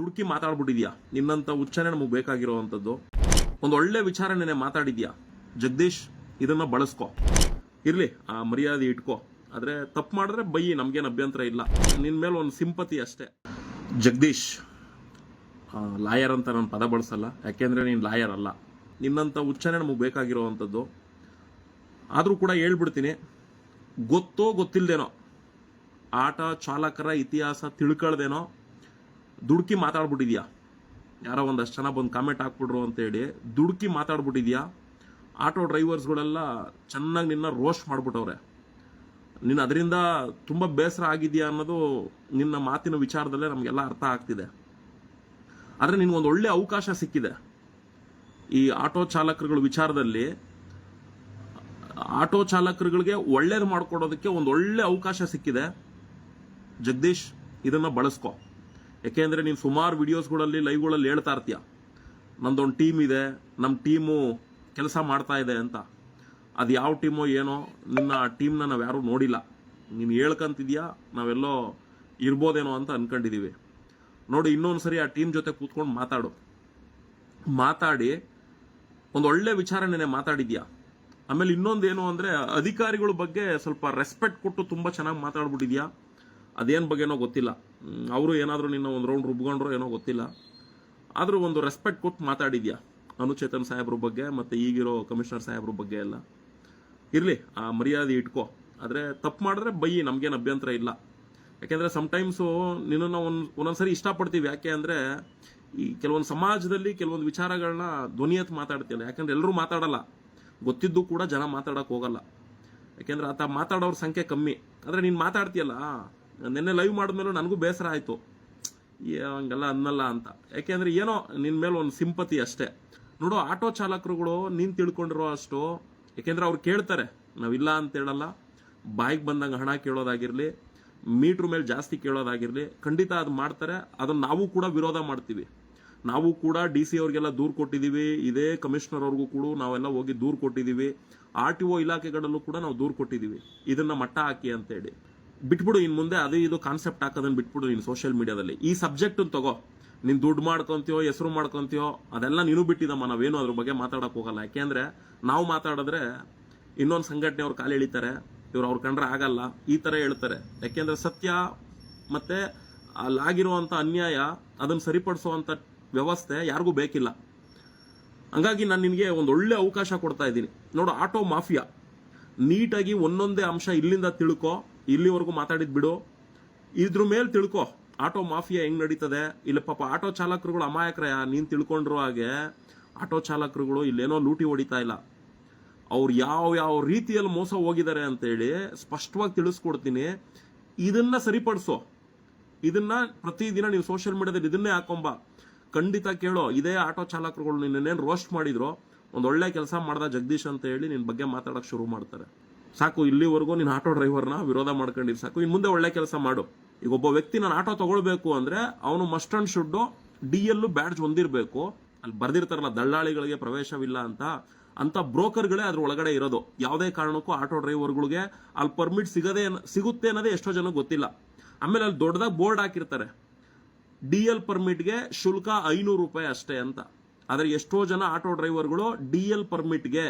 ದುಡುಕಿ ಮಾತಾಡ್ಬಿಟ್ಟಿದ್ಯಾ? ನಿನ್ನಂತ ಉಚ್ಚಾರಣೆ ನಮಗೆ ಬೇಕಾಗಿರೋವಂಥದ್ದು. ಒಂದು ಒಳ್ಳೆ ವಿಚಾರಣೆನೆ ಮಾತಾಡಿದ್ಯಾ? ಜಗದೀಶ್, ಇದನ್ನ ಬಳಸ್ಕೊ. ಇರ್ಲಿ, ಆ ಮರ್ಯಾದೆ ಇಟ್ಕೋ. ಆದ್ರೆ ತಪ್ಪು ಮಾಡಿದ್ರೆ ಬೈಯಿ ನಮ್ಗೇನು ಅಭ್ಯಂತರ ಇಲ್ಲ. ನಿನ್ ಮೇಲೆ ಒಂದು ಸಿಂಪತಿ ಅಷ್ಟೇ. ಜಗದೀಶ್ ಲಾಯರ್ ಅಂತ ನಾನು ಪದ ಬಳಸಲ್ಲ. ಯಾಕೆಂದ್ರೆ ನೀನು ಲಾಯರ್ ಅಲ್ಲ. ನಿನ್ನಂತ ಉಚ್ಚಾರಣೆ ನಮಗೆ ಬೇಕಾಗಿರೋವಂಥದ್ದು. ಆದರೂ ಕೂಡ ಹೇಳ್ಬಿಡ್ತೀನಿ. ಗೊತ್ತೋ ಗೊತ್ತಿಲ್ದೇನೋ, ಆಟ, ಚಾಲಕರ ಇತಿಹಾಸ ತಿಳ್ಕೊಳ್ದೇನೋ ದುಡುಕಿ ಮಾತಾಡ್ಬಿಟ್ಟಿದ್ಯಾ? ಯಾರೋ ಒಂದಷ್ಟು ಜನ ಬಂದು ಕಾಮೆಂಟ್ ಹಾಕ್ಬಿಟ್ರು ಅಂತೇಳಿ ದುಡುಕಿ ಮಾತಾಡ್ಬಿಟ್ಟಿದ್ಯಾ? ಆಟೋ ಡ್ರೈವರ್ಸ್ಗಳೆಲ್ಲ ಚೆನ್ನಾಗಿ ನಿನ್ನ ರೋಸ್ಟ್ ಮಾಡ್ಬಿಟ್ಟವ್ರೆ. ನಿನ್ನ ಅದರಿಂದ ತುಂಬ ಬೇಸರ ಆಗಿದೆಯಾ ಅನ್ನೋದು ನಿನ್ನ ಮಾತಿನ ವಿಚಾರದಲ್ಲೇ ನಮಗೆಲ್ಲ ಅರ್ಥ ಆಗ್ತಿದೆ. ಆದರೆ ನಿನಗೊಂದು ಒಳ್ಳೆ ಅವಕಾಶ ಸಿಕ್ಕಿದೆ. ಈ ಆಟೋ ಚಾಲಕರುಗಳ ವಿಚಾರದಲ್ಲಿ ಆಟೋ ಚಾಲಕರುಗಳಿಗೆ ಒಳ್ಳೇದು ಮಾಡಿಕೊಡೋದಕ್ಕೆ ಒಂದು ಒಳ್ಳೆ ಅವಕಾಶ ಸಿಕ್ಕಿದೆ. ಜಗದೀಶ್, ಇದನ್ನು ಬಳಸ್ಕೊ. ಯಾಕೆಂದ್ರೆ ನೀನು ಸುಮಾರು ವಿಡಿಯೋಸ್ಗಳಲ್ಲಿ, ಲೈವ್ಗಳಲ್ಲಿ ಹೇಳ್ತಾ ಇರ್ತೀಯ. ನಂದೊಂದು ಟೀಮ್ ಇದೆ ನಮ್ಮ ಟೀಮು ಕೆಲಸ ಮಾಡ್ತಾ ಇದೆ ಅಂತ. ಅದು ಯಾವ ಟೀಮೋ ಏನೋ, ನಿನ್ನ ಟೀಮ್ನ ನಾವು ಯಾರೂ ನೋಡಿಲ್ಲ. ನೀನು ಹೇಳ್ಕಂತಿದ್ಯಾ, ನಾವೆಲ್ಲೋ ಇರ್ಬೋದೇನೋ ಅಂತ ಅನ್ಕೊಂಡಿದೀವಿ. ನೋಡಿ ಇನ್ನೊಂದು ಸರಿ ಆ ಟೀಮ್ ಜೊತೆ ಕೂತ್ಕೊಂಡು ಮಾತಾಡು. ಮಾತಾಡಿ, ಒಂದು ಒಳ್ಳೆ ವಿಚಾರಣೆನೆ ಮಾತಾಡಿದ್ಯಾ. ಆಮೇಲೆ ಇನ್ನೊಂದು ಏನು ಅಂದರೆ, ಅಧಿಕಾರಿಗಳ ಬಗ್ಗೆ ಸ್ವಲ್ಪ ರೆಸ್ಪೆಕ್ಟ್ ಕೊಟ್ಟು ತುಂಬ ಚೆನ್ನಾಗಿ ಮಾತಾಡ್ಬಿಟ್ಟಿದ್ಯಾ. ಅದೇನು ಬಗ್ಗೆನೋ ಗೊತ್ತಿಲ್ಲ. ಅವರು ಏನಾದರೂ ನಿನ್ನ ಒಂದು ರೌಂಡ್ ರುಬ್ಕೊಂಡ್ರೋ ಏನೋ ಗೊತ್ತಿಲ್ಲ. ಆದರೂ ಒಂದು ರೆಸ್ಪೆಕ್ಟ್ ಕೊಟ್ಟು ಮಾತಾಡಿದ್ಯಾ? ಅನುಚೇತನ್ ಸಾಹೇಬ್ರ ಬಗ್ಗೆ ಮತ್ತು ಈಗಿರೋ ಕಮಿಷನರ್ ಸಾಹೇಬ್ರ ಬಗ್ಗೆ ಎಲ್ಲ? ಇರಲಿ, ಆ ಮರ್ಯಾದೆ ಇಟ್ಕೋ. ಆದರೆ ತಪ್ಪು ಮಾಡಿದ್ರೆ ಬೈಯಿ ನಮಗೇನು ಅಭ್ಯಂತರ ಇಲ್ಲ. ಯಾಕೆಂದರೆ ಸಮಟೈಮ್ಸು ನಿನ್ನನ್ನು ಒಂದು, ಒಂದೊಂದ್ಸರಿ ಇಷ್ಟಪಡ್ತೀವಿ. ಯಾಕೆ ಅಂದರೆ ಈ ಕೆಲವೊಂದು ಸಮಾಜದಲ್ಲಿ ಕೆಲವೊಂದು ವಿಚಾರಗಳನ್ನ ಎತ್ತು ಮಾತಾಡ್ತಿಲ್ಲ ಯಾಕಂದ್ರೆ ಎಲ್ಲರೂ ಮಾತಾಡಲ್ಲ. ಗೊತ್ತಿದ್ದು ಕೂಡ ಜನ ಮಾತಾಡೋಕ್ಕೆ ಹೋಗಲ್ಲ. ಯಾಕೆಂದ್ರೆ ಆತ ಮಾತಾಡೋರ ಸಂಖ್ಯೆ ಕಮ್ಮಿ. ಆದರೆ ನೀನು ಮಾತಾಡ್ತೀಯಲ್ಲ? ನಿನ್ನೆ ಲೈವ್ ಮಾಡಿದ್ಮೇಲೆ ನನಗೂ ಬೇಸರ ಆಯಿತು. ಹಂಗೆಲ್ಲ ಅನ್ನಲ್ಲ ಅಂತ. ಯಾಕೆಂದ್ರೆ ಏನೋ ನಿನ್ನ ಮೇಲೆ ಒಂದು ಸಿಂಪತಿ ಅಷ್ಟೇ. ನೋಡು, ಆಟೋ ಚಾಲಕರುಗಳು ನೀನು ತಿಳ್ಕೊಂಡಿರೋ ಅಷ್ಟು ಯಾಕೆಂದ್ರೆ ಅವ್ರು ಕೇಳ್ತಾರೆ, ನಾವಿಲ್ಲ ಅಂತ ಹೇಳಲ್ಲ. ಬಾಯಿಗೆ ಬಂದಂಗೆ ಹಣ ಕೇಳೋದಾಗಿರಲಿ, ಮೀಟ್ರ್ ಮೇಲೆ ಜಾಸ್ತಿ ಕೇಳೋದಾಗಿರಲಿ, ಖಂಡಿತ ಅದು ಮಾಡ್ತಾರೆ. ಅದನ್ನು ನಾವು ಕೂಡ ವಿರೋಧ ಮಾಡ್ತೀವಿ. ನಾವು ಕೂಡ ಡಿ ಸಿ ಅವ್ರಿಗೆಲ್ಲ ದೂರು ಕೊಟ್ಟಿದ್ದೀವಿ ಇದೇ ಕಮಿಷನರ್ ಅವ್ರಿಗೂ ಕೂಡ ನಾವೆಲ್ಲ ಹೋಗಿ ದೂರು ಕೊಟ್ಟಿದ್ದೀವಿ ಆರ್ ಟಿ ಒ ಇಲಾಖೆಗಳಲ್ಲೂ ಕೂಡ ನಾವು ದೂರು ಕೊಟ್ಟಿದ್ದೀವಿ ಇದನ್ನು ಮಟ್ಟ ಹಾಕಿ ಅಂತೇಳಿ. ಬಿಟ್ಬಿಡು, ಇನ್ ಮುಂದೆ ಅದು ಇದು ಕಾನ್ಸೆಪ್ಟ್ ಹಾಕೋದನ್ನ ಬಿಟ್ಬಿಡು ನೀನು ಸೋಷಿಯಲ್ ಮೀಡಿಯಾದಲ್ಲಿ ಈ ಸಬ್ಜೆಕ್ಟ್ ತಗೋ. ನಿನ್ ದುಡ್ಡು ಮಾಡ್ಕೊಂತೀಯೋ, ಹೆಸರು ಮಾಡ್ಕೊಂತೀಯೋ, ಅದೆಲ್ಲ ನೀನು ಬಿಟ್ಟಿದಮ್ಮ ನಾವೇನು ಅದ್ರ ಬಗ್ಗೆ ಮಾತಾಡಕ್ ಹೋಗಲ್ಲ. ಯಾಕೆಂದ್ರೆ ನಾವು ಮಾತಾಡಿದ್ರೆ ಇನ್ನೊಂದು ಸಂಘಟನೆ ಅವ್ರು ಕಾಲು ಎಳಿತಾರೆ. ಇವ್ರು ಅವ್ರು ಕಂಡ್ರೆ ಆಗಲ್ಲ. ಈ ತರ ಹೇಳ್ತಾರೆ. ಯಾಕೆಂದ್ರೆ ಸತ್ಯ ಮತ್ತೆ ಅಲ್ಲಾಗಿರುವಂತ ಅನ್ಯಾಯ ಅದನ್ನ ಸರಿಪಡಿಸುವಂತ ವ್ಯವಸ್ಥೆ ಯಾರಿಗೂ ಬೇಕಿಲ್ಲ. ಹಂಗಾಗಿ ನಾನು ನಿನಗೆ ಒಂದು ಒಳ್ಳೆ ಅವಕಾಶ ಕೊಡ್ತಾ ಇದ್ದೀನಿ. ನೋಡು, ಆಟೋ ಮಾಫಿಯಾ. ನೀಟಾಗಿ ಒಂದೊಂದೇ ಅಂಶ ಇಲ್ಲಿಂದ ತಿಳ್ಕೊ. ಇಲ್ಲಿವರೆಗೂ ಮಾತಾಡಿದ್ ಬಿಡು. ಇದ್ರ ಮೇಲೆ ತಿಳ್ಕೊ. ಆಟೋ ಮಾಫಿಯಾ ಹೆಂಗ್ ನಡೀತದೆ? ಇಲ್ಲ ಪಾಪ ಆಟೋ ಚಾಲಕರುಗಳು ಅಮಾಯಕರಯ ನೀನ್ ತಿಳ್ಕೊಂಡಿರೋ ಹಾಗೆ ಆಟೋ ಚಾಲಕರುಗಳು ಇಲ್ಲೇನೋ ಲೂಟಿ ಹೊಡಿತಾ ಇಲ್ಲ. ಅವ್ರು ಯಾವ ಯಾವ ರೀತಿಯಲ್ಲಿ ಮೋಸ ಹೋಗಿದ್ದಾರೆ ಅಂತೇಳಿ ಸ್ಪಷ್ಟವಾಗಿ ತಿಳಿಸ್ಕೊಡ್ತೀನಿ. ಇದನ್ನ ಸರಿಪಡಿಸೋ. ಇದನ್ನ ಪ್ರತಿದಿನ ನೀವು ಸೋಷಿಯಲ್ ಮೀಡಿಯಾದಲ್ಲಿ ಇದನ್ನೇ ಹಾಕೊಂಬ. ಖಂಡಿತ ಕೇಳೋ. ಇದೇ ಆಟೋ ಚಾಲಕರುಗಳು ನಿನ್ನೇನು ರೋಸ್ಟ್ ಮಾಡಿದ್ರು. ಒಂದೊಳ್ಳೆ ಕೆಲಸ ಮಾಡ್ದ ಜಗದೀಶ್ ಅಂತ ಹೇಳಿ ನಿನ್ನ ಬಗ್ಗೆ ಮಾತಾಡೋಕೆ ಶುರು ಮಾಡ್ತಾರೆ. ಸಾಕು, ಇಲ್ಲಿವರೆಗೂ ನೀನು ಆಟೋ ಡ್ರೈವರ್ನ ವಿರೋಧ ಮಾಡ್ಕೊಂಡಿದ್ದು ಸಾಕು. ಇನ್ನು ಮುಂದೆ ಒಳ್ಳೆ ಕೆಲಸ ಮಾಡು. ಈಗ ಒಬ್ಬ ವ್ಯಕ್ತಿ ನಾನು ಆಟೋ ತಗೊಳ್ಬೇಕು ಅಂದರೆ ಅವನು must and should D L badge ಹೊಂದಿರಬೇಕು. ಅಲ್ಲಿ ಬರ್ದಿರ್ತಾರಲ್ಲ, ದಳ್ಳಾಳಿಗಳಿಗೆ ಪ್ರವೇಶವಿಲ್ಲ ಅಂತ. ಅಂತ ಬ್ರೋಕರ್ಗಳೇ ಅದ್ರ ಒಳಗಡೆ ಇರೋದು. ಯಾವುದೇ ಕಾರಣಕ್ಕೂ ಆಟೋ ಡ್ರೈವರ್ಗಳಿಗೆ ಅಲ್ಲಿ ಪರ್ಮಿಟ್ ಸಿಗದೆ ಸಿಗುತ್ತೆ ಅನ್ನೋದೇ ಎಷ್ಟೋ ಜನ ಗೊತ್ತಿಲ್ಲ. ಆಮೇಲೆ ಅಲ್ಲಿ ದೊಡ್ಡದಾಗಿ ಬೋರ್ಡ್ ಹಾಕಿರ್ತಾರೆ. ಡಿ ಎಲ್ ಪರ್ಮಿಟ್ಗೆ ಶುಲ್ಕ ಐನೂರು ರೂಪಾಯಿ ಅಷ್ಟೇ ಅಂತ. ಆದರೆ ಎಷ್ಟೋ ಜನ ಆಟೋ ಡ್ರೈವರ್ಗಳು ಡಿ ಎಲ್ ಪರ್ಮಿಟ್ಗೆ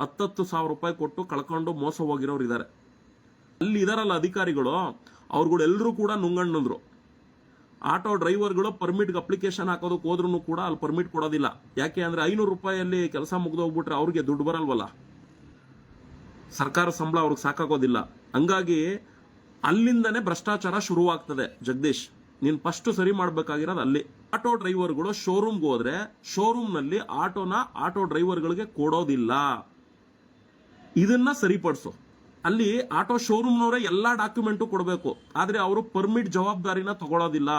ಹತ್ತತ್ತು ಸಾವಿರ ರೂಪಾಯಿ ಕೊಟ್ಟು ಕಳ್ಕೊಂಡು ಮೋಸ ಹೋಗಿರೋರು ಇದ್ದಾರೆ ಅಲ್ಲಿ ಇದಾರಲ್ಲ ಅಧಿಕಾರಿಗಳು, ಅವ್ರುಗಳು ಎಲ್ಲರೂ ಕೂಡ ನುಂಗಣ್ಣಂದ್ರು. ಆಟೋ ಡ್ರೈವರ್ಗಳು ಪರ್ಮಿಟ್ಗೆ ಅಪ್ಲಿಕೇಶನ್ ಹಾಕೋದಕ್ಕೆ ಹೋದ್ರೂ ಕೂಡ ಅಲ್ಲಿ ಪರ್ಮಿಟ್ ಕೊಡೋದಿಲ್ಲ. ಯಾಕೆ ಅಂದರೆ ಐನೂರು ರೂಪಾಯಲ್ಲಿ ಕೆಲಸ ಮುಗಿದೋಗ್ಬಿಟ್ರೆ ಅವ್ರಿಗೆ ದುಡ್ಡು ಬರಲ್ವಲ್ಲ. ಸರ್ಕಾರ ಸಂಬಳ ಅವ್ರಿಗೆ ಸಾಕಾಗೋದಿಲ್ಲ. ಹಂಗಾಗಿ ಅಲ್ಲಿಂದನೇ ಭ್ರಷ್ಟಾಚಾರ ಶುರುವಾಗ್ತದೆ ಜಗದೀಶ್. ನೀನು ಫಸ್ಟ್ ಸರಿ ಮಾಡಬೇಕಾಗಿರೋದು ಅಲ್ಲಿ. ಆಟೋ ಡ್ರೈವರ್ಗಳು ಶೋರೂಮ್ಗೆ ಹೋದ್ರೆ ಶೋರೂಮ್ನಲ್ಲಿ ಆಟೋನ ಆಟೋ ಡ್ರೈವರ್ಗಳಿಗೆ ಕೊಡೋದಿಲ್ಲ. ಇದನ್ನ ಸರಿಪಡಿಸು. ಅಲ್ಲಿ ಆಟೋ ಶೋರೂಮ್ನವರೇ ಎಲ್ಲಾ ಡಾಕ್ಯುಮೆಂಟು ಕೊಡಬೇಕು. ಆದ್ರೆ ಅವರು ಪರ್ಮಿಟ್ ಜವಾಬ್ದಾರಿನ ತಗೊಳ್ಳೋದಿಲ್ಲ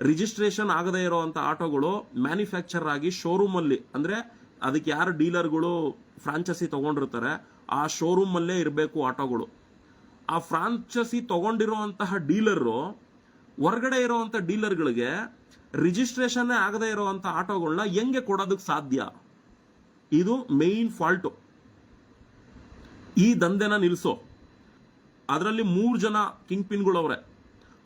ರಿಜಿಸ್ಟ್ರೇಷನ್ ಆಗದೇ ಇರುವಂತ ಆಟೋಗಳು ಮ್ಯಾನುಫ್ಯಾಕ್ಚರ್ ಆಗಿ ಶೋರೂಮಲ್ಲಿ ಅಂದರೆ ಅದಕ್ಕೆ ಯಾರು ಡೀಲರ್ಗಳು ಫ್ರಾಂಚೈಸಿ ತಗೊಂಡಿರ್ತಾರೆ, ಆ ಶೋರೂಮಲ್ಲೇ ಇರಬೇಕು ಆಟೋಗಳು. ಆ ಫ್ರಾಂಚೈಸಿ ತಗೊಂಡಿರುವಂತಹ ಡೀಲರು ಹೊರಗಡೆ ಇರುವಂತ ಡೀಲರ್ಗಳಿಗೆ ರಿಜಿಸ್ಟ್ರೇಷನ್ ಆಗದೇ ಇರುವಂತ ಆಟೋಗಳನ್ನ ಹೆಂಗೆ ಕೊಡೋದಕ್ಕೆ ಸಾಧ್ಯ? ಇದು ಮೇನ್ ಫಾಲ್ಟು ಈ ದಂಧೆನ ನಿಲ್ಲಿಸೋ ಅದರಲ್ಲಿ ಮೂರು ಜನ ಕಿಂಗ್ ಪಿನ್ಗಳವ್ರೆ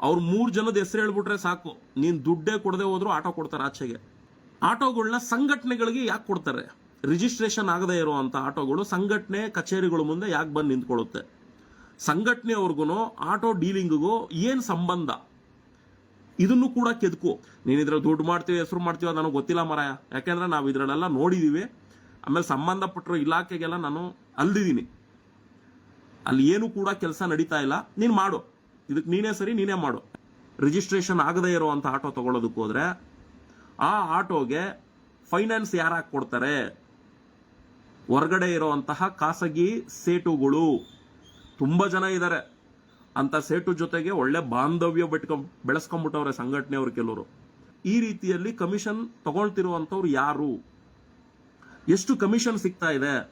ಅವ್ರು ಮೂರು ಜನದ ಹೆಸರು ಹೇಳ್ಬಿಟ್ರೆ ಸಾಕು. ನೀನು ದುಡ್ಡೇ ಕೊಡದೆ ಹೋದ್ರು ಆಟೋ ಕೊಡ್ತಾರೆ ಆಚೆಗೆ. ಆಟೋಗಳನ್ನ ಸಂಘಟನೆಗಳಿಗೆ ಯಾಕೆ ಕೊಡ್ತಾರೆ? ರಿಜಿಸ್ಟ್ರೇಷನ್ ಆಗದೇ ಇರುವಂತ ಆಟೋಗಳು ಸಂಘಟನೆ ಕಚೇರಿಗಳ ಮುಂದೆ ಯಾಕೆ ಬಂದು ನಿಂತ್ಕೊಳ್ಳುತ್ತೆ? ಸಂಘಟನೆಯವ್ರಿಗೂ ಆಟೋ ಡೀಲಿಂಗ್ಗೂ ಏನು ಸಂಬಂಧ? ಇದನ್ನು ಕೂಡ ಕೆದಕು. ನೀನ್ ಇದ್ರ ದುಡ್ಡು ಮಾಡ್ತೀವಿ ಹೆಸರು ಮಾಡ್ತೀವಿ ನನಗೆ ಗೊತ್ತಿಲ್ಲ ಮರಾಯ. ಯಾಕೆಂದ್ರೆ ನಾವು ಇದ್ರಲ್ಲೆಲ್ಲ ನೋಡಿದೀವಿ. ಆಮೇಲೆ ಸಂಬಂಧಪಟ್ಟರು ಇಲಾಖೆಗೆಲ್ಲ ನಾನು ಅಲ್ದಿದ್ದೀನಿ. ಅಲ್ಲಿ ಏನು ಕೂಡ ಕೆಲಸ ನಡೀತಾ ಇಲ್ಲ. ನೀನ್ ಮಾಡು. ಇದಕ್ಕೆ ನೀನೇ ಸರಿ, ನೀನೇ ಮಾಡು. ರಿಜಿಸ್ಟ್ರೇಷನ್ ಆಗದೇ ಇರುವಂತ ಆಟೋ ತಗೊಳ್ಳೋದಕ್ಕೆ ಹೋದ್ರೆ, ಆ ಆಟೋಗೆ ಫೈನಾನ್ಸ್ ಯಾರಾಗಿ ಕೊಡ್ತಾರೆ? ಹೊರಗಡೆ ಇರುವಂತಹ ಖಾಸಗಿ ಸೇಟುಗಳು ತುಂಬಾ ಜನ ಇದ್ದಾರೆ ಅಂತ ಸೇಟು ಜೊತೆಗೆ ಒಳ್ಳೆ ಬಾಂಧವ್ಯ ಬೆಟ್ಕೊಂಡ್ ಬೆಳೆಸ್ಕೊಂಡ್ಬಿಟ್ಟವ್ರೆ ಸಂಘಟನೆಯವರು ಕೆಲವರು. ಈ ರೀತಿಯಲ್ಲಿ ಕಮಿಷನ್ ತಗೊಳ್ತಿರುವಂತವ್ರು ಯಾರು? ಎಷ್ಟು ಕಮಿಷನ್ ಸಿಗ್ತಾ ಇದೆ?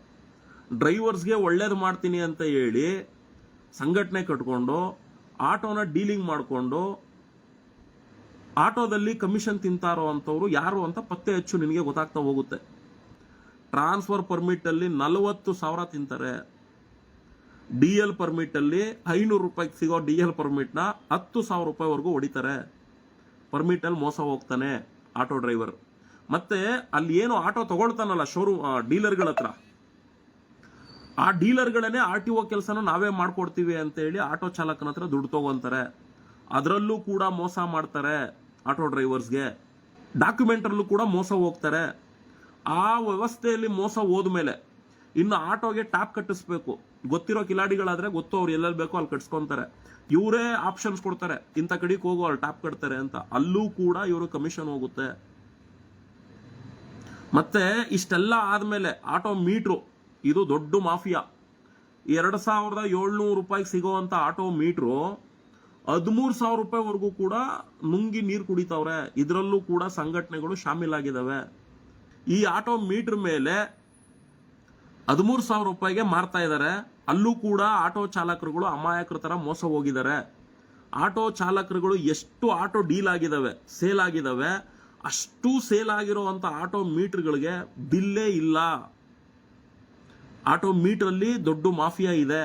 ಡ್ರೈವರ್ಸ್ಗೆ ಒಳ್ಳೇದು ಮಾಡ್ತೀನಿ ಅಂತ ಹೇಳಿ ಸಂಘಟನೆ ಕಟ್ಕೊಂಡು, ಆಟೋನ ಡೀಲಿಂಗ್ ಮಾಡಿಕೊಂಡು, ಆಟೋದಲ್ಲಿ ಕಮಿಷನ್ ತಿಂತಾರೋ ಅಂಥವ್ರು ಯಾರು ಅಂತ ಪತ್ತೆ ಹೆಚ್ಚು, ನಿನಗೆ ಗೊತ್ತಾಗ್ತಾ ಹೋಗುತ್ತೆ. ಟ್ರಾನ್ಸ್ಫರ್ ಪರ್ಮಿಟಲ್ಲಿ ನಲವತ್ತು ಸಾವಿರ ತಿಂತಾರೆ. ಡಿ ಎಲ್ ಪರ್ಮಿಟ್ ಅಲ್ಲಿ ಐನೂರು ರೂಪಾಯಿಗೆ ಸಿಗೋ ಡಿ ಎಲ್ ಪರ್ಮಿಟ್ನ ಹತ್ತು ಸಾವಿರ ರೂಪಾಯಿವರೆಗೂ ಹೊಡಿತಾರೆ. ಪರ್ಮಿಟಲ್ಲಿ ಮೋಸ ಹೋಗ್ತಾನೆ ಆಟೋ ಡ್ರೈವರ್. ಮತ್ತೆ ಅಲ್ಲಿ ಏನು ಆಟೋ ತಗೊಳ್ತಾನಲ್ಲ ಶೋರೂಮ್ ಡೀಲರ್ಗಳ ಹತ್ರ ಆ ಡೀಲರ್ಗಳನ್ನೇ ಆರ್ ಟಿ ಒ ಕೆಲಸನ ನಾವೇ ಮಾಡ್ಕೊಡ್ತೀವಿ ಅಂತ ಹೇಳಿ ಆಟೋ ಚಾಲಕನ ಹತ್ರ ದುಡ್ಡು ತಗೊಂತಾರೆ. ಅದರಲ್ಲೂ ಕೂಡ ಮೋಸ ಮಾಡ್ತಾರೆ ಆಟೋ ಡ್ರೈವರ್ಸ್ಗೆ. ಡಾಕ್ಯುಮೆಂಟ್ ಅಲ್ಲೂ ಕೂಡ ಮೋಸ ಹೋಗ್ತಾರೆ. ಆ ವ್ಯವಸ್ಥೆಯಲ್ಲಿ ಮೋಸ ಹೋದ್ಮೇಲೆ ಇನ್ನು ಆಟೋಗೆ ಟ್ಯಾಪ್ ಕಟ್ಟಿಸ್ಬೇಕು. ಗೊತ್ತಿರೋ ಕಿಲಾಡಿಗಳಾದ್ರೆ ಗೊತ್ತು ಅವ್ರು ಎಲ್ಲೆಲ್ಲಿ ಬೇಕೋ ಅಲ್ಲಿ ಕಟ್ಸ್ಕೊಂತಾರೆ. ಇವರೇ ಆಪ್ಷನ್ಸ್ ಕೊಡ್ತಾರೆ. ಇಂಥ ಕಡೆಗೆ ಹೋಗೋ, ಅಲ್ಲಿ ಟ್ಯಾಪ್ ಕಟ್ತಾರೆ ಅಂತ. ಅಲ್ಲೂ ಕೂಡ ಇವರು ಕಮಿಷನ್ ಹೋಗುತ್ತೆ. ಮತ್ತೆ ಇಷ್ಟೆಲ್ಲ ಆದ್ಮೇಲೆ ಆಟೋ ಮೀಟ್ರು ಇದು ದೊಡ್ಡ ಮಾಫಿಯಾ. ಎರಡ್ ಸಾವಿರದ ಏಳ್ನೂರು ರೂಪಾಯಿಗೆ ಸಿಗೋವಂಥ ಆಟೋ ಮೀಟ್ರು ಹದಿಮೂರು ಸಾವಿರ ರೂಪಾಯಿವರೆಗೂ ಕೂಡ ನುಂಗಿ ನೀರು ಕುಡಿತಾವ್ರೆ. ಇದರಲ್ಲೂ ಕೂಡ ಸಂಘಟನೆಗಳು ಶಾಮೀಲಾಗಿದ್ದಾವೆ ಈ ಆಟೋ ಮೀಟ್ರ್ ಮೇಲೆ ಹದಿಮೂರು ಸಾವಿರ ರೂಪಾಯಿಗೆ ಮಾರ್ತಾ ಇದ್ದಾರೆ ಅಲ್ಲೂ ಕೂಡ ಆಟೋ ಚಾಲಕರುಗಳು ಅಮಾಯಕರ ತರ ಮೋಸ ಹೋಗಿದ್ದಾರೆ ಆಟೋ ಚಾಲಕರುಗಳು ಎಷ್ಟು ಆಟೋ ಡೀಲ್ ಆಗಿದಾವೆ, ಸೇಲ್ ಆಗಿದಾವೆ. ಅಷ್ಟು ಸೇಲ್ ಆಗಿರುವಂತ ಆಟೋ ಮೀಟ್ರ್ಗಳಿಗೆ ಬಿಲ್ಲೇ ಇಲ್ಲ. ಆಟೋ ಮೀಟರ್ ಅಲ್ಲಿ ದೊಡ್ಡ ಮಾಫಿಯಾ ಇದೆ.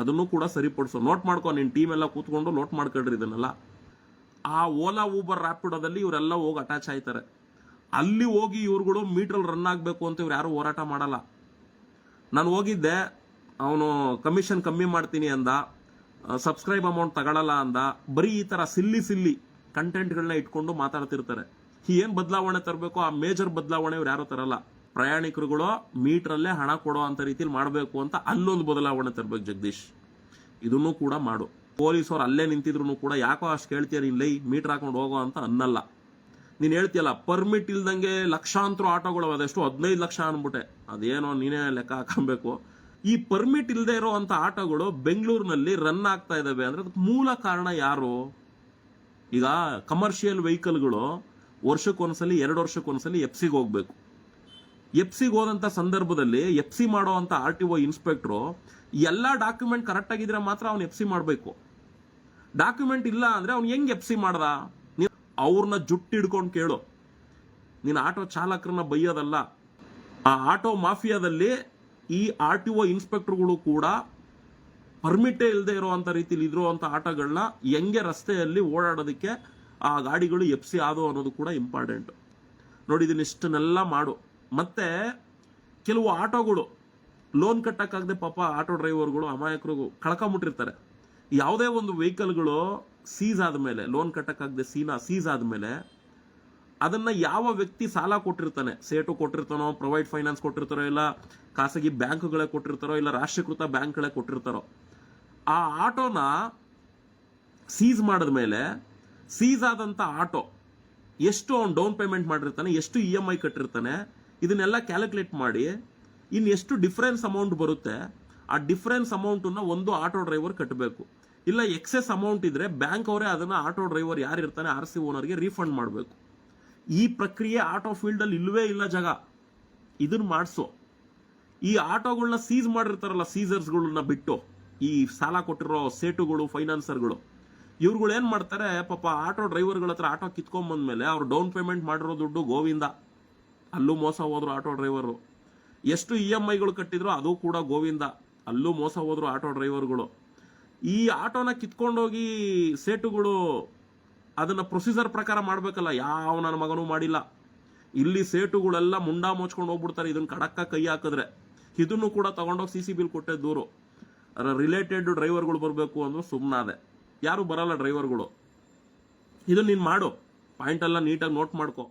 ಅದನ್ನು ಕೂಡ ಸರಿಪಡಿಸೋ. ನೋಟ್ ಮಾಡ್ಕೊ, ನಿನ್ ಟೀಮ್ ಎಲ್ಲ ಕೂತ್ಕೊಂಡು ನೋಟ್ ಮಾಡ್ಕೊಳ್ರಿ ಇದನ್ನೆಲ್ಲ. ಆ ಓಲಾ, ಊಬರ್ ರ್ಯಾಪಿಡೋದಲ್ಲಿ ಇವರೆಲ್ಲ ಹೋಗಿ ಅಟ್ಯಾಚ್ ಆಯ್ತಾರೆ. ಅಲ್ಲಿ ಹೋಗಿ ಇವ್ರುಗಳು ಮೀಟರ್ ರನ್ ಆಗಬೇಕು ಅಂತ ಇವ್ರು ಯಾರು ಹೋರಾಟ ಮಾಡಲ್ಲ. ನಾನು ಹೋಗಿದ್ದೆ, ಅವನು ಕಮಿಷನ್ ಕಮ್ಮಿ ಮಾಡ್ತೀನಿ ಅಂದ ಸಬ್ಸ್ಕ್ರೈಬ್ ಅಮೌಂಟ್ ತಗೊಳಲ್ಲ ಅಂದ, ಬರೀ ಈ ತರ ಸಿಲ್ಲಿ ಸಿಲ್ಲಿ ಕಂಟೆಂಟ್ಗಳನ್ನ ಇಟ್ಕೊಂಡು ಮಾತಾಡ್ತಿರ್ತಾರೆ. ಏನು ಬದಲಾವಣೆ ತರಬೇಕು, ಆ ಮೇಜರ್ ಬದಲಾವಣೆ ಇವ್ರು ಯಾರು ತರಲ್ಲ. ಪ್ರಯಾಣಿಕರುಗಳು ಮೀಟ್ರಲ್ಲೇ ಹಣ ಕೊಡೋ ಅಂತ ರೀತಿಲಿ ಮಾಡಬೇಕು ಅಂತ ಅಲ್ಲೊಂದು ಬದಲಾವಣೆ ತರಬೇಕು ಜಗದೀಶ್. ಇದನ್ನು ಕೂಡ ಮಾಡು. ಪೊಲೀಸರು ಅಲ್ಲೇ ನಿಂತಿದ್ರು ಕೂಡ ಯಾಕೋ ಅಷ್ಟು ಕೇಳ್ತೀಯ ನೀನ್ ಲೈ, ಮೀಟರ್ ಹಾಕೊಂಡು ಹೋಗೋ ಅಂತ ಅನ್ನಲ್ಲ. ನೀನು ಹೇಳ್ತೀಯಲ್ಲ ಪರ್ಮಿಟ್ ಇಲ್ದಂಗೆ ಲಕ್ಷಾಂತರ ಆಟೋಗಳು ಅದೆಷ್ಟು ಹದಿನೈದು ಲಕ್ಷ ಅನ್ಬಿಟ್ಟೆ. ಅದೇನೋ ನೀನೇ ಲೆಕ್ಕ ಹಾಕೊಬೇಕು. ಈ ಪರ್ಮಿಟ್ ಇಲ್ಲದೆ ಇರುವಂತ ಆಟೋಗಳು ಬೆಂಗಳೂರಿನಲ್ಲಿ ರನ್ ಆಗ್ತಾ ಇದಾವೆ ಅಂದ್ರೆ ಅದಕ್ಕೆ ಮೂಲ ಕಾರಣ ಯಾರು? ಈಗ ಕಮರ್ಷಿಯಲ್ ವೆಹಿಕಲ್ಗಳು ವರ್ಷಕ್ಕೊಂದ್ಸಲಿ, ಎರಡು ವರ್ಷಕ್ಕೊಂದ್ಸಲಿ ಎಫ್ಸಿಗೆ ಹೋಗ್ಬೇಕು. ಎಫ್ಸಿಗೆ ಹೋದಂತ ಸಂದರ್ಭದಲ್ಲಿ ಎಫ್ಸಿ ಅಂತ ಆರ್ ಟಿ ಒ ಇನ್ಸ್ಪೆಕ್ಟ್ರು ಎಲ್ಲ ಡಾಕ್ಯುಮೆಂಟ್ ಕರೆಕ್ಟ್ ಆಗಿದ್ರೆ ಮಾತ್ರ ಅವ್ನು ಎಫ್ ಸಿ ಮಾಡಬೇಕು. ಡಾಕ್ಯುಮೆಂಟ್ ಇಲ್ಲ ಅಂದ್ರೆ ಅವ್ನು ಹೆಂಗೆ ಎಫ್ ಸಿ ಮಾಡ್ದ? ನೀನು ಅವ್ರನ್ನ ಜುಟ್ಟು ಹಿಡ್ಕೊಂಡು ಕೇಳು. ನೀನ್ ಆಟೋ ಚಾಲಕರನ್ನ ಬೈಯೋದಲ್ಲ. ಆ ಆಟೋ ಮಾಫಿಯಾದಲ್ಲಿ ಈ ಆರ್ ಟಿ ಒ ಇನ್ಸ್ಪೆಕ್ಟರ್ಗಳು ಕೂಡ ಪರ್ಮಿಟೇ ಇಲ್ಲದೆ ಇರುವಂತ ರೀತಿಲಿ ಅಂತ ಆಟೋಗಳನ್ನ ಹೆಂಗೆ ರಸ್ತೆಯಲ್ಲಿ ಓಡಾಡೋದಕ್ಕೆ ಆ ಗಾಡಿಗಳು ಎಫ್ ಸಿ ಆದವು ಅನ್ನೋದು ಕೂಡ ಇಂಪಾರ್ಟೆಂಟ್. ನೋಡಿ ಇದನ್ನ ಇಷ್ಟನ್ನೆಲ್ಲ ಮಾಡು. ಮತ್ತೆ ಕೆಲವು ಆಟೋಗಳು ಲೋನ್ ಕಟ್ಟಕ್ಕಾಗದೆ ಪಾಪ ಆಟೋ ಡ್ರೈವರ್ಗಳು ಅಮಾಯಕರು ಕಳ್ಕೊಂಬಿಟ್ಟಿರ್ತಾರೆ ಯಾವುದೇ ಒಂದು ವೆಹಿಕಲ್ಗಳು ಸೀಸ್ ಆದ್ಮೇಲೆ ಲೋನ್ ಕಟ್ಟಕ್ಕಾಗದೆ ಸೀನಾ ಸೀಸ್ ಆದ್ಮೇಲೆ, ಅದನ್ನ ಯಾವ ವ್ಯಕ್ತಿ ಸಾಲ ಕೊಟ್ಟಿರ್ತಾನೆ? ಸೇಟು ಕೊಟ್ಟಿರ್ತಾನೋ ಪ್ರೊವೈಡ್ ಫೈನಾನ್ಸ್ ಕೊಟ್ಟಿರ್ತಾರೋ, ಇಲ್ಲ ಖಾಸಗಿ ಬ್ಯಾಂಕ್ಗಳೇ ಕೊಟ್ಟಿರ್ತಾರೋ, ಇಲ್ಲ ರಾಷ್ಟ್ರೀಕೃತ ಬ್ಯಾಂಕ್ಗಳೇ ಕೊಟ್ಟಿರ್ತಾರೋ, ಆ ಆಟೋನ ಸೀಸ್ ಮಾಡಿದ್ಮೇಲೆ ಸೀಸ್ ಆದಂತ ಆಟೋ, ಎಷ್ಟು ಅವ್ನು ಡೌನ್ ಪೇಮೆಂಟ್ ಮಾಡಿರ್ತಾನೆ, ಎಷ್ಟು ಇ ಎಂ ಐ ಕಟ್ಟಿರ್ತಾನೆ ಇದನ್ನೆಲ್ಲ ಕ್ಯಾಲ್ಕುಲೇಟ್ ಮಾಡಿ ಇನ್ನು ಎಷ್ಟು ಡಿಫ್ರೆನ್ಸ್ ಅಮೌಂಟ್ ಬರುತ್ತೆ, ಆ ಡಿಫ್ರೆನ್ಸ್ ಅಮೌಂಟನ್ನು ಒಂದು ಆಟೋ ಡ್ರೈವರ್ ಕಟ್ಟಬೇಕು ಇಲ್ಲ ಎಕ್ಸೆಸ್ ಅಮೌಂಟ್ ಇದ್ರೆ ಬ್ಯಾಂಕ್ ಅವರೇ ಅದನ್ನು ಆಟೋ ಡ್ರೈವರ್ ಯಾರು ಇರ್ತಾನೆ ಆರ್ ಸಿ ಓನರ್ಗೆ ರೀಫಂಡ್ ಮಾಡಬೇಕು. ಈ ಪ್ರಕ್ರಿಯೆ ಆಟೋ ಫೀಲ್ಡ್ ಅಲ್ಲಿ ಇಲ್ವೇ ಇಲ್ಲ ಜಾಗ. ಇದನ್ನ ಮಾಡಿಸೋ. ಈ ಆಟೋಗಳನ್ನ ಸೀಸ್ ಮಾಡಿರ್ತಾರಲ್ಲ ಸೀಸರ್ಸ್ಗಳನ್ನ ಬಿಟ್ಟು, ಈ ಸಾಲ ಕೊಟ್ಟಿರೋ ಸೇಟುಗಳು ಫೈನಾನ್ಸರ್ಗಳು ಇವ್ರುಗಳು ಏನ್ ಮಾಡ್ತಾರೆ, ಪಾಪ ಆಟೋ ಡ್ರೈವರ್ಗಳ ಹತ್ರ ಆಟೋ ಕಿತ್ಕೊಂಡ್ ಬಂದ್ಮೇಲೆ ಅವ್ರು ಡೌನ್ ಪೇಮೆಂಟ್ ಮಾಡಿರೋ ದುಡ್ಡು ಗೋವಿಂದ. ಅಲ್ಲೂ ಮೋಸ ಹೋದ್ರು ಆಟೋ ಡ್ರೈವರು. ಎಷ್ಟು ಇ ಎಂ ಐಗಳು ಕಟ್ಟಿದ್ರು ಅದು ಕೂಡ ಗೋವಿಂದ. ಅಲ್ಲೂ ಮೋಸ ಹೋದ್ರು ಆಟೋ ಡ್ರೈವರ್ಗಳು. ಈ ಆಟೋನ ಕಿತ್ಕೊಂಡೋಗಿ ಸೇಟುಗಳು ಅದನ್ನ ಪ್ರೊಸೀಜರ್ ಪ್ರಕಾರ ಮಾಡಬೇಕಲ್ಲ, ಯಾವ ನನ್ನ ಮಗನೂ ಮಾಡಿಲ್ಲ. ಇಲ್ಲಿ ಸೇಟುಗಳೆಲ್ಲ ಮುಂಡಾ ಮುಚ್ಕೊಂಡು ಹೋಗ್ಬಿಡ್ತಾರೆ, ಇದನ್ನ ಕಡಕ್ಕ ಕೈ ಹಾಕಿದ್ರೆ. ಇದನ್ನು ಕೂಡ ತಗೊಂಡೋಗಿ ಸಿ ಸಿ ಬಿಲ್ ಕೊಟ್ಟೆ ದೂರು ರಿಲೇಟೆಡ್ ಡ್ರೈವರ್ಗಳು ಬರಬೇಕು ಅಂದ್ರೆ ಸುಮ್ಮನಾದೆ ಯಾರು ಬರಲ್ಲ ಡ್ರೈವರ್ಗಳು. ಇದನ್ನ ನೀನು ಮಾಡು. ಪಾಯಿಂಟ್ ಎಲ್ಲ ನೀಟಾಗಿ ನೋಟ್ ಮಾಡ್ಕೊ.